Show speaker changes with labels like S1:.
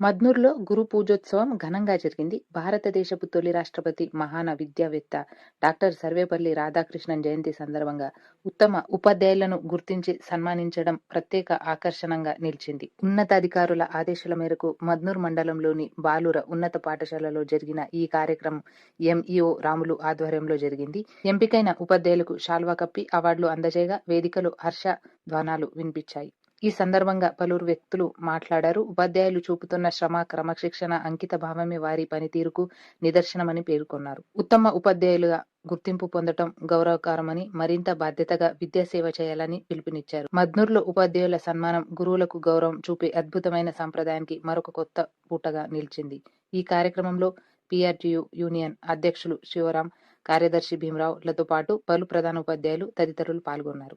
S1: మద్నూర్లో గురు పూజోత్సవం ఘనంగా జరిగింది. భారతదేశపు తొలి రాష్ట్రపతి మహాన విద్యావేత్త డాక్టర్ సర్వేపల్లి రాధాకృష్ణన్ జయంతి సందర్భంగా ఉత్తమ ఉపాధ్యాయులను గుర్తించి సన్మానించడం ప్రత్యేక ఆకర్షణంగా నిలిచింది. ఉన్నతాధికారుల ఆదేశాల మేరకు మద్నూర్ మండలంలోని బాలుర ఉన్నత పాఠశాలలో జరిగిన ఈ కార్యక్రమం ఎంఈఓ రాములు ఆధ్వర్యంలో జరిగింది. ఎంపికైన ఉపాధ్యాయులకు శాల్వా కప్పి అవార్డులు అందజేయగా వేదికలో హర్ష ధ్వానాలు వినిపించాయి. ఈ సందర్భంగా పలువురు వ్యక్తులు మాట్లాడారు. ఉపాధ్యాయులు చూపుతున్న శ్రమ క్రమశిక్షణ అంకిత భావమే వారి పనితీరుకు నిదర్శనమని పేర్కొన్నారు. ఉత్తమ ఉపాధ్యాయులుగా గుర్తింపు పొందటం గౌరవకరమని మరింత బాధ్యతగా విద్యాసేవ చేయాలని పిలుపునిచ్చారు. మద్నూర్లో ఉపాధ్యాయుల సన్మానం గురువులకు గౌరవం చూపే అద్భుతమైన సంప్రదాయానికి మరొక కొత్త పూటగా నిలిచింది. ఈ కార్యక్రమంలో పిఆర్టీయు యూనియన్ అధ్యక్షులు శివరాం కార్యదర్శి భీమరావులతో పాటు పలు ప్రధాన ఉపాధ్యాయులు తదితరులు పాల్గొన్నారు.